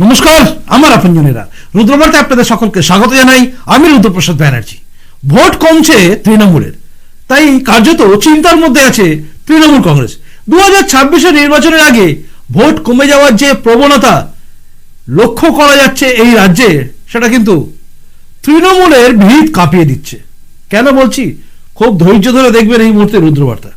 নমস্কার, আমার আপনজনেরা। রুদ্রবার্তে আপনাদের সকলকে স্বাগত জানাই আমি রুদ্রপ্রসাদ ব্যানার্জি। ভোট কমছে তৃণমূলের। তাই কার্যত চিন্তার মধ্যে আছে তৃণমূল কংগ্রেস। দু হাজার ছাব্বিশের নির্বাচনের আগে ভোট কমে যাওয়ার যে প্রবণতা লক্ষ্য করা যাচ্ছে এই রাজ্যে, সেটা কিন্তু তৃণমূলের ভিত কাঁপিয়ে দিচ্ছে। কেন বলছি? খুব ধৈর্য ধরে দেখবেন এই মুহূর্তে রুদ্রবার্তা।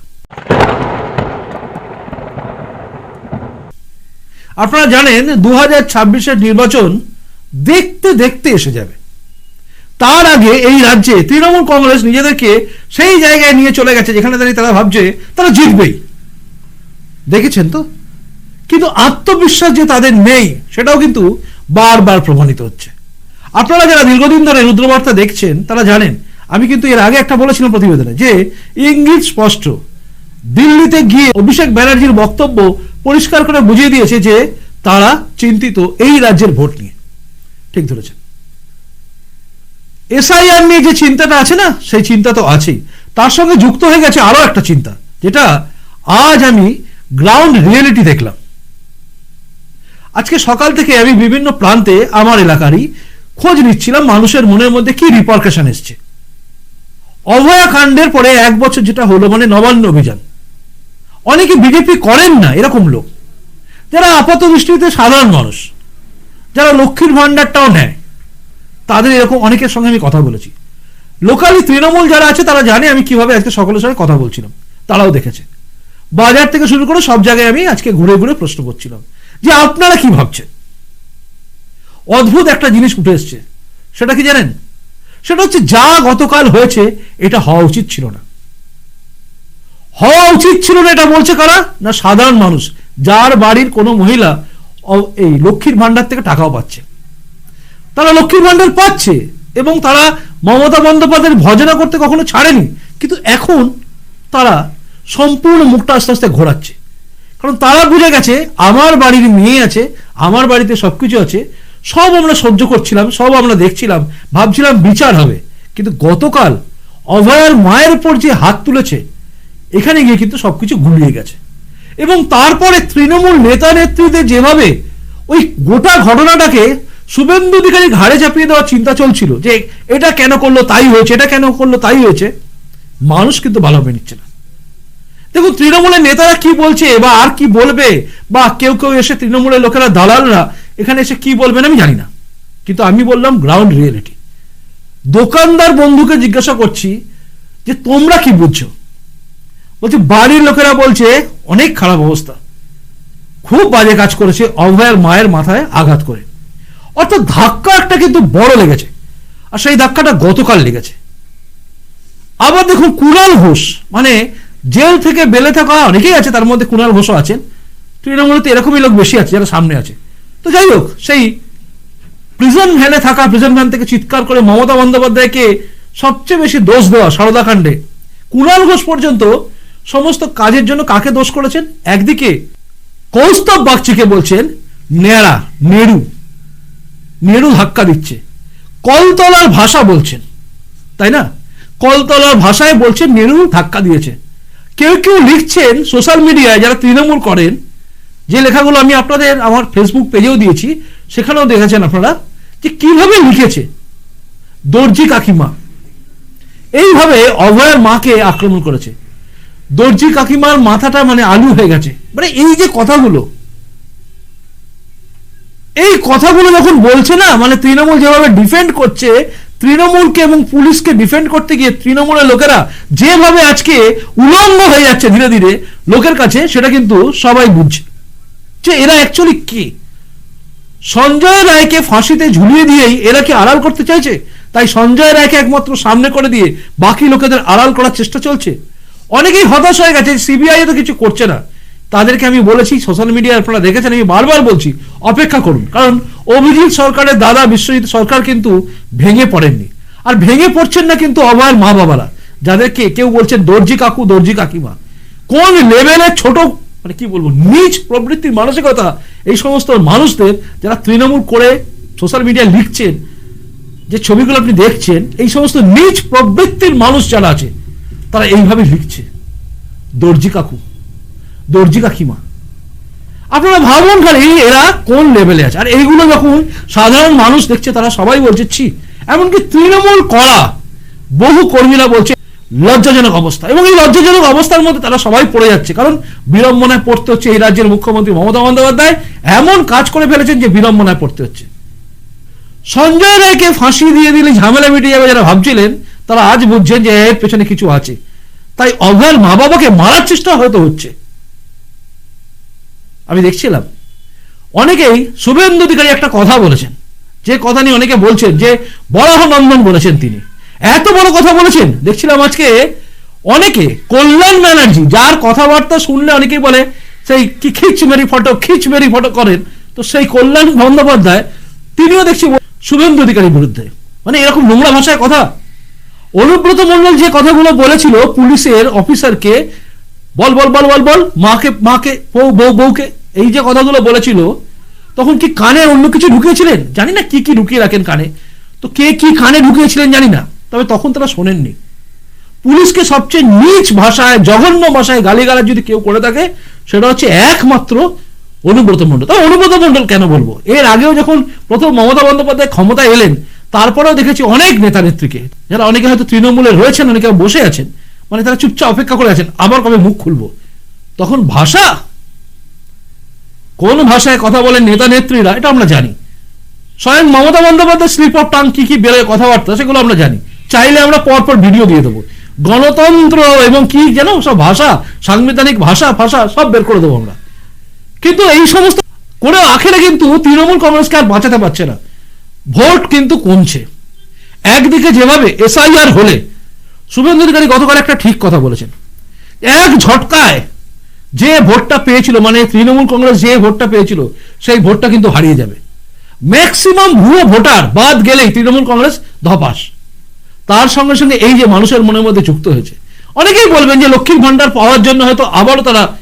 আপনারা জানেন দু হাজার নির্বাচন দেখতে দেখতে এসে যাবে। তার আগে এই রাজ্যে তৃণমূল কংগ্রেস নিজেদেরকে সেই জায়গায় নিয়ে চলে গেছে যেখানে দাঁড়িয়ে তারা ভাবছে তারা জিতবেই। দেখেছেন তো? কিন্তু আত্মবিশ্বাস যে তাদের নেই, সেটাও কিন্তু বারবার প্রমাণিত হচ্ছে। আপনারা যারা দীর্ঘদিন ধরে রুদ্রবার্তা দেখছেন, তারা জানেন, আমি কিন্তু এর আগে একটা বলেছিলাম প্রতিবেদনে যে ইঙ্গিত স্পষ্ট। দিল্লিতে গিয়ে অভিষেক ব্যানার্জির বক্তব্য পরিষ্কার করে বুঝিয়ে দিয়েছে যে তারা চিন্তিত এই রাজ্যের ভোট নিয়ে। ঠিক ধরেছেন। এসআইআর নিয়ে যে চিন্তাটা আছে না, সেই চিন্তা তো আছেই। তার সঙ্গে যুক্ত হয়ে গেছে আরও একটা চিন্তা, যেটা আজ আমি গ্রাউন্ড রিয়েলিটি দেখলাম। আজকে সকাল থেকে আমি বিভিন্ন প্রান্তে আমার এলাকারই খোঁজ নিচ্ছিলাম মানুষের মনের মধ্যে কি রিপার্কেশন এসছে। অভয়া কাণ্ডের পরে এক বছর যেটা হলো মানে নবান্ন অভিযান। অনেকে বিজেপি করেন না, এরকম লোক। যারা আপাত দৃষ্টিতে সাধারণ মানুষ, যারা লক্ষ্মীর ভাণ্ডারটাও নেয়, তাদের এরকম অনেকের সঙ্গে আমি কথা বলেছি। লোকালি তৃণমূল যারা আছে, তারা জানে আমি কীভাবে আজকে সকলের সঙ্গে কথা বলছিলাম, তারাও দেখেছে। বাজার থেকে শুরু করে সব জায়গায় আমি আজকে ঘুরে ঘুরে প্রশ্ন করছিলাম, যে আপনারা কি ভাবছেন? অদ্ভুত একটা জিনিস উঠে এসছে, সেটা কি জানেন? সেটা হচ্ছে যা গতকাল হয়েছে, এটা হওয়া উচিত ছিল না। হওয়া উচিত ছিল না, এটা বলছে কারা? না, সাধারণ মানুষ। যার বাড়ির কোনো মহিলা এই লক্ষ্মীর ভাণ্ডার থেকে টাকাও পাচ্ছে। তারা লক্ষ্মীর ভাণ্ডার পাচ্ছে এবং তারা মমতা বন্দ্যোপাধ্যায়ের ভজনা করতে কখনো ছাড়েনি। কিন্তু এখন তারা সম্পূর্ণ মুখটা আস্তে আস্তে ঘোরাচ্ছে। কারণ তারা বুঝে গেছে, আমার বাড়ির মেয়ে আছে, আমার বাড়িতে সব কিছু আছে, সব আমরা সহ্য করছিলাম, সব আমরা দেখছিলাম, ভাবছিলাম বিচার হবে। কিন্তু গতকাল অভয়ার মায়ের উপর যে হাত তুলেছে এখানে গিয়ে কিন্তু সবকিছু গুলিয়ে গেছে। এবং তারপরে তৃণমূল নেতা নেত্রীদের যেভাবে ওই গোটা ঘটনাটাকে শুভেন্দু অধিকারী ঘাড়ে চাপিয়ে দেওয়ার চিন্তা চলছিল যে এটা কেন করল, তাই হয়েছে, এটা কেন করল, তাই হয়েছে, মানুষ কিন্তু ভালোভাবে নিচ্ছে না। দেখুন, তৃণমূলের নেতারা কি বলছে, বা আর কি বলবে, বা কেউ কেউ এসে তৃণমূলের লোকেরা, দালালরা এখানে এসে কি বলবেন আমি জানি না। কিন্তু আমি বললাম গ্রাউন্ড রিয়েলিটি দোকানদার বন্ধুকে জিজ্ঞাসা করছি যে তোমরা কি বুঝছ? বলছে, বাড়ির লোকেরা বলছে, অনেক খারাপ অবস্থা। খুব বাজে কাজ করেছে, অভয়ের মায়ের মাথায় আঘাত করে। অর্থাৎ ধাক্কা একটা কিন্তু বড় লেগেছে। আর সেই ধাক্কাটা গতকাল লেগেছে। আবার দেখুন, কুণাল ঘোষ মানে জেল থেকে বেলে থাকা অনেকেই আছে, তার মধ্যে কুণাল ঘোষও আছেন। তৃণমূলতে এরকমই লোক বেশি আছে, যারা সামনে আছে। তো যাই হোক, সেই প্রিজন ভ্যানে থাকা প্রিজন ভ্যান থেকে চিৎকার করে মমতা বন্দ্যোপাধ্যায়কে সবচেয়ে বেশি দোষ দেওয়া সারদা কাণ্ডে কুণাল ঘোষ পর্যন্ত সমস্ত কাজের জন্য কাকে দোষ করেছেন? একদিকে কৌস্তব বাগচিকে বলছেন, নেড়া, নেড়ু। নেড়ু ধাক্কা দিচ্ছে। কলতলার ভাষা বলছেন। তাই না? কলতলার ভাষায় বলছেন, নেড়ু ধাক্কা দিয়েছে। কেউ কেউ লিখছেন সোশ্যাল মিডিয়ায় যারা তৃণমূল করেন, যে লেখাগুলো আমি আপনাদের আমার ফেসবুক পেজেও দিয়েছি, সেখানেও দেখেছেন আপনারা, যে কীভাবে লিখেছে। দর্জি কাকিমা। এইভাবে অভয়ের মাকে আক্রমণ করেছে। দর্জি কাকিমার মাথাটা মানে আলু হয়ে গেছে। মানে এই যে কথাগুলো, এই কথাগুলো যখন বলছে না মানে তৃণমূল যেভাবে ডিফেন্ড করছে, তৃণমূলকে এবং পুলিশকে ডিফেন্ড করতে গিয়ে তৃণমূলের লোকেরা যেভাবে আজকে উলঙ্গ হয়ে যাচ্ছে ধীরে ধীরে, লোকের কাছে সেটা কিন্তু সবাই বুঝছে। যে এরা অ্যাকচুয়ালি কে? সঞ্জয় রায়কে ফাঁসিতে ঝুলিয়ে দিয়েই এরা কি আড়াল করতে চাইছে? তাই সঞ্জয় রায়কে একমাত্র সামনে করে দিয়ে বাকি লোকেদের আড়াল করার চেষ্টা চলছে? অনেকেই হতাশ হয়ে গেছে সিবিআই তো কিছু করছে না। তাদেরকে আমি বলেছি সোশ্যাল মিডিয়ায় আপনারা দেখেছেন, আমি বারবার বলছি, অপেক্ষা করুন। কারণ অভিজিৎ সরকারের দাদা বিশ্বজিৎ সরকার কিন্তু ভেঙে পড়েননি। আর ভেঙে পড়ছেন না কিন্তু অভয়ের মা বাবারা, যাদেরকে কেউ বলছেন দর্জি কাকু, দর্জি কাকিমা। কোন লেভেলের ছোট মানে কি বলব নিজ প্রবৃত্তির মানসিকতা এই সমস্ত মানুষদের যারা তৃণমূল করে সোশ্যাল মিডিয়ায় লিখছেন, যে ছবিগুলো আপনি দেখছেন, এই সমস্ত নিজ প্রবৃত্তির মানুষ যারা আছে তারা এইভাবে লিখছে, দর্জি কাকু, দর্জি কাকিমা। আপনারা ভাবুন খালি এরা কোন লেভেলে আছে? আর এইগুলো যখন সাধারণ মানুষ দেখছে, তারা সবাই বলছে, ছি, এমনকি তৃণমূল করা বহু কর্মীরা বলছে, লজ্জাজনক অবস্থা। এবং এই লজ্জাজনক অবস্থার মধ্যে তারা সবাই পড়ে যাচ্ছে, কারণ বিড়ম্বনায় পড়তে হচ্ছে এই রাজ্যের মুখ্যমন্ত্রী মমতা বন্দ্যোপাধ্যায়। এমন কাজ করে ফেলেছেন যে বিড়ম্বনায় পড়তে হচ্ছে। সঞ্জয় রায়কে ফাঁসি দিয়ে দিলে ঝামেলা মিটে যাবে যারা ভাবছিলেন, তারা আজ বুঝছেন যে এর পেছনে কিছু আছে। তাই অজ্ঞান মা বাবাকে মারার চেষ্টা হয়তো হচ্ছে। আমি দেখছিলাম। অনেকেই শুভেন্দু অধিকারী একটা কথা বলেছেন। যে কথা নিয়ে অনেকে বলছেন, যে বরাহ নন্দন বলেছেন তিনি। এত বড় কথা বলেছেন? দেখছিলাম আজকে অনেকে, কল্যাণ ব্যানার্জি, যার কথাবার্তা শুনলে অনেকেই বলে, সেই কি খিচ মেরি ফটো খিচ মেরি ফটো করেন। তো সেই কল্যাণ বন্দ্যোপাধ্যায়, তিনিও দেখছি শুভেন্দু অধিকারীর বিরুদ্ধে। মানে এরকম নোংরা ভাষায় কথা। অনুব্রত মন্ডল যে কথাগুলো বলেছিল পুলিশের অফিসারকে, বল বল বল বল বল, মাকে মাকে, বউ বউ, বউকে, এই যে কথাগুলো বলেছিল, তখন কি কানে অন্য কিছু ঢুকিয়েছিলেন? জানি না কি কি ঢুকিয়ে রাখেন কানে। তো কে কি কানে ঢুকিয়েছিলেন জানি না, তবে তখন তারা শোনেননি। পুলিশকে সবচেয়ে নিচ ভাষায়, জঘন্য ভাষায় গালিগালাজ যদি কেউ করে থাকে, সেটা হচ্ছে একমাত্র অনুব্রত মণ্ডল তবে অনুব্রত মণ্ডল কেন বলব? এর আগেও যখন প্রথম মমতা বন্দ্যোপাধ্যায় ক্ষমতায় এলেন তারপরেও দেখেছি অনেক নেতা নেত্রীকে যারা অনেকে হয়তো তৃণমূলে রয়েছেন, অনেকে বসে আছেন মানে তারা চুপচাপ অপেক্ষা করে আছেন, আবার কবে মুখ খুলবো? তখন ভাষা? কোন ভাষায় কথা বলেন নেতা নেত্রীরা এটা আমরা জানি। স্বয়ং Mamata Bandyopadhyay slip of tongue কি কি বেরোয় কথাবার্তা, সেগুলো আমরা জানি। চাইলে আমরা পরপর ভিডিও দিয়ে দেবো। গণতন্ত্র এবং কি যেন সব ভাষা, সাংবিধানিক ভাষা ভাষা সব বের করে দেবো আমরা। কিন্তু এই সমস্ত করে আখেরে কিন্তু তৃণমূল কংগ্রেসকে আর বাঁচাতে পারছে না। ভোট কিন্তু কমছে। একদিকে যেভাবে এসআইআর হলে, শুভেন্দু অধিকারী গতকাল একটা ঠিক কথা বলেছেন। এক ঝটকায় যে ভোটটা পেয়েছিল মানে তৃণমূল কংগ্রেস যে ভোটটা পেয়েছিল, সেই ভোটটা কিন্তু হারিয়ে যাবে। ম্যাক্সিমাম ভুয়ো ভোটার বাদ গেলেই তৃণমূল কংগ্রেস ধপাস। তার সঙ্গে সঙ্গে এই যে মানুষের মনের মধ্যে যুক্ত হয়েছে, অনেকেই বলবেন যে লক্ষ্মীর ভান্ডার পাওয়ার জন্য হয়তো আবারও তারা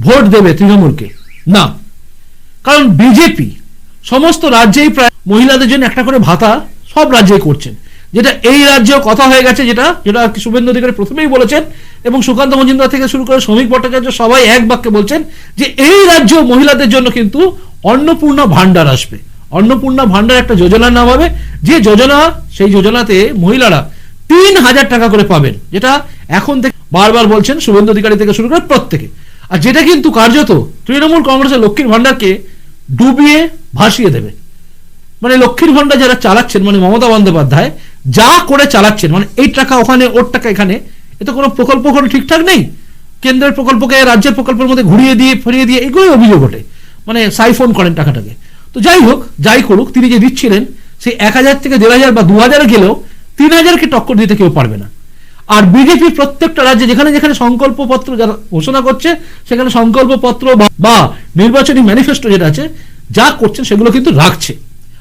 ভোট দেবে তৃণমূলকে। না। কারণ বিজেপি সমস্ত রাজ্যেই প্রায় মহিলাদের জন্য একটা করে ভাতা সব রাজ্যেই করছেন। যেটা এই রাজ্যেও কথা হয়ে গেছে, যেটা যেটা শুভেন্দু অধিকারী প্রথমেই বলেছেন এবং সুকান্ত মজুমদার থেকে শুরু করে শ্রমিক ভট্টাচার্য সবাই এক বাক্যে বলছেন যে এই রাজ্য মহিলাদের জন্য কিন্তু অন্নপূর্ণা ভান্ডার আসবে। অন্নপূর্ণা ভান্ডার একটা যোজনার নাম হবে। যে যোজনা, সেই যোজনাতে মহিলারা তিন হাজার টাকা করে পাবেন, যেটা এখন থেকে বারবার বলছেন শুভেন্দু অধিকারী থেকে শুরু করে প্রত্যেকে। আর যেটা কিন্তু কার্যত তৃণমূল কংগ্রেসের লক্ষ্মীর ভান্ডারকে ডুবিয়ে ভাসিয়ে দেবে। মানে লক্ষ্মীর ভান্ডার যারা চালাচ্ছেন মানে মমতা বন্দ্যোপাধ্যায়, যা করে চালাচ্ছেন মানে এই টাকা ওখানে, ওর টাকা এখানে এতে কোনো প্রকল্প কোনো ঠিকঠাক নেই। কেন্দ্রের প্রকল্পকে রাজ্যের প্রকল্পের মধ্যে ঘুরিয়ে দিয়ে, ফিরিয়ে দিয়ে, এগুলোই অভিযোগ ওঠে। মানে সাইফোন করেন টাকাটাকে। তো যাই হোক, যাই করুক, তিনি যে দিচ্ছিলেন, সেই এক হাজার থেকে দেড় হাজার বা দু হাজার গেলেও তিন হাজারকে টক্কর দিতে কেউ পারবে না। আর বিজেপি প্রত্যেকটা রাজ্যে যেখানে যেখানে সংকল্পপত্র যারা ঘোষণা করছে, সেখানে সংকল্পপত্র বা- নির্বাচনী ম্যানিফেস্টো যেটা আছে, যা করছেন সেগুলো কিন্তু রাখছে।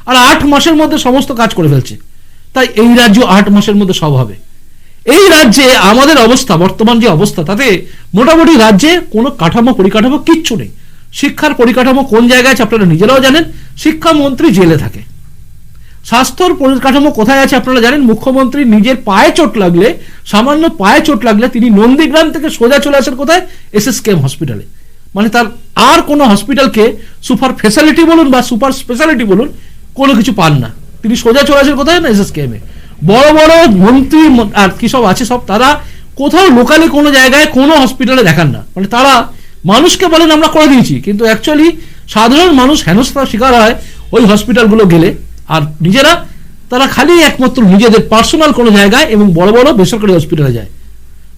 আর আট মাসের মধ্যে সমস্ত কাজ করে ফেলছে। তাই এই রাজ্য আট মাসের মধ্যে সব হবে। এই রাজ্যে আমাদের অবস্থা, বর্তমান যে অবস্থা, তাতে মোটামুটি রাজ্যে কোনো কাঠামো পরিকাঠামো কিচ্ছু নেই। শিক্ষার পরিকাঠামো কোন জায়গায় আছে আপনারা নিজেরাও জানেন। শিক্ষামন্ত্রী জেলে থাকে। স্বাস্থ্যর পরিকাঠামো কোথায় আছে আপনারা জানেন? মুখ্যমন্ত্রী নিজের পায়ে চোট লাগলে, সামান্য পায়ে চোট লাগলে তিনি নন্দীগ্রাম থেকে সোজা চলে আসেন কোথায়? এসএসকেএম হসপিটালে মানে তার আর কোনো হসপিটালকে সুপার ফেসিলিটি বলুন বা সুপার স্পেশালিটি বলুন, কোনো কিছু পান না। তিনি সোজা চলে আসেন কোথায়? না এসএসকেএম বড় বড় মন্ত্রী আর কি সব আছে, সব তারা কোথাও লোকালি কোনো জায়গায় কোনো হসপিটালে দেখান না। মানে তারা মানুষকে বলেন, আমরা করে দিয়েছি। কিন্তু অ্যাকচুয়ালি সাধারণ মানুষ হেনস্থার শিকার হয় ওই হসপিটালগুলো গেলে। আর নিজেরা, তারা খালি একমাত্র নিজেদের পার্সোনাল কোনো জায়গায় এবং বড় বড় বেসরকারি হসপিটালে যায়।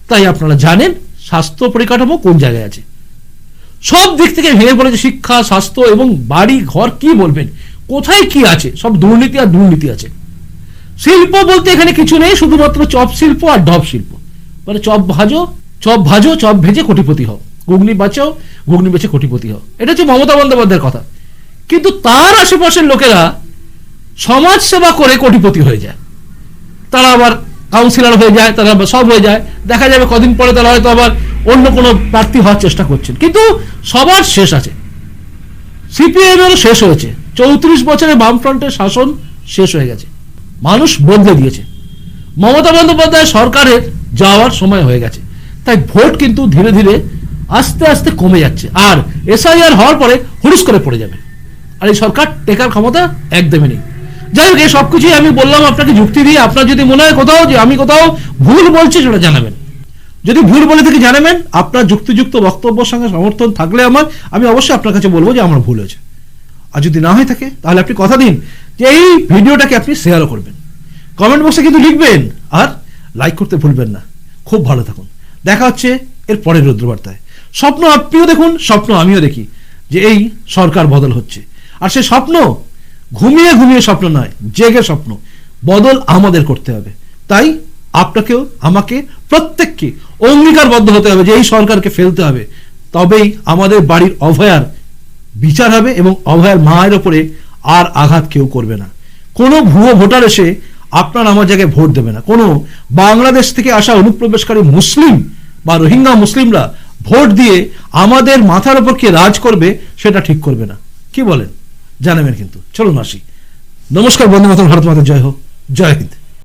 তাই আপনারা জানেন স্বাস্থ্য পরিকাঠামো কোন জায়গায় আছে। সব দিক থেকে ভেঙে পড়েছে শিক্ষা, স্বাস্থ্য এবং বাড়ি, ঘর কি বলবেন? কোথায় কি আছে? সব দুর্নীতি আর দুর্নীতি আছে। শিল্প বলতে এখানে কিছু নেই, শুধুমাত্র চপ শিল্প আর ঢপ শিল্প। মানে চপ ভাজো চপ ভাজো, চপ ভেজে কোটিপতি হও। ঘুগনি বাঁচাও, ঘুগনি বেচে কোটিপতি হও। এটা হচ্ছে মমতা বন্দ্যোপাধ্যায়ের কথা। কিন্তু তার আশেপাশের লোকেরা সমাজ সেবা করে কোটিপতি হয়ে যায়। তারা আবার কাউন্সিলর হয়ে যায়, তারা সব হয়ে যায়। দেখা যাবে কদিন পরে তারা হয়তো আবার অন্য কোনো প্রার্থী হওয়ার চেষ্টা করছেন। কিন্তু সবার শেষ আছে। সিপিএম এরও শেষ হয়েছে। চৌত্রিশ বছরের বামফ্রন্টের শাসন শেষ হয়ে গেছে। মানুষ বদলে দিয়েছে। মমতা বন্দ্যোপাধ্যায় সরকারের যাওয়ার সময় হয়ে গেছে। তাই ভোট কিন্তু ধীরে ধীরে আস্তে আস্তে কমে যাচ্ছে। আর এসআইআর হওয়ার পরে হুড়ুস করে পড়ে যাবে। আর এই সরকার টেকার ক্ষমতা একদমই নেই। যাই হোক, এই সব কিছুই আমি বললাম আপনাকে যুক্তি দিয়ে। আপনার যদি মনে হয় কোথাও যে আমি কোথাও ভুল বলছি, সেটা জানাবেন। যদি ভুল বলে থেকে জানাবেন, আপনার যুক্তিযুক্ত বক্তব্যের সঙ্গে সমর্থন থাকলে আমার, আমি অবশ্যই আপনার কাছে বলব যে আমার ভুল হয়েছে। আর যদি না হয়ে থাকে, তাহলে আপনি কথা দিন যে এই ভিডিওটাকে আপনি শেয়ারও করবেন। কমেন্ট বক্সে কিন্তু লিখবেন, আর লাইক করতে ভুলবেন না। খুব ভালো থাকুন। দেখা হচ্ছে এর পরের রুদ্রবার্তায়। স্বপ্ন আপনিও দেখুন, স্বপ্ন আমিও দেখি যে এই সরকার বদল হচ্ছে। আর সে স্বপ্ন ঘুমিয়ে ঘুমিয়ে স্বপ্ন নয়, জেগে স্বপ্ন। বদল আমাদের করতে হবে। তাই আপনাকেও, আমাকে, প্রত্যেককে অঙ্গীকারবদ্ধ হতে হবে যে এই সরকারকে ফেলতে হবে। তবেই আমাদের বাড়ির অভয়ার বিচার হবে এবং অভয়ার মায়ের ওপরে আর আঘাত কেউ করবে না। কোনো ভুয়ো ভোটার এসে আপনার আমার জায়গায় ভোট দেবে না। কোনো বাংলাদেশ থেকে আসা অনুপ্রবেশকারী মুসলিম বা রোহিঙ্গা মুসলিমরা ভোট দিয়ে আমাদের মাথার ওপর কে রাজ করবে, সেটা ঠিক করবে না। কি বলেন? জানাবেন কিন্তু। চলুন আসি। নমস্কার বন্ধু মাতা ভারত মাতা জয় হোক। জয় হিন্দ।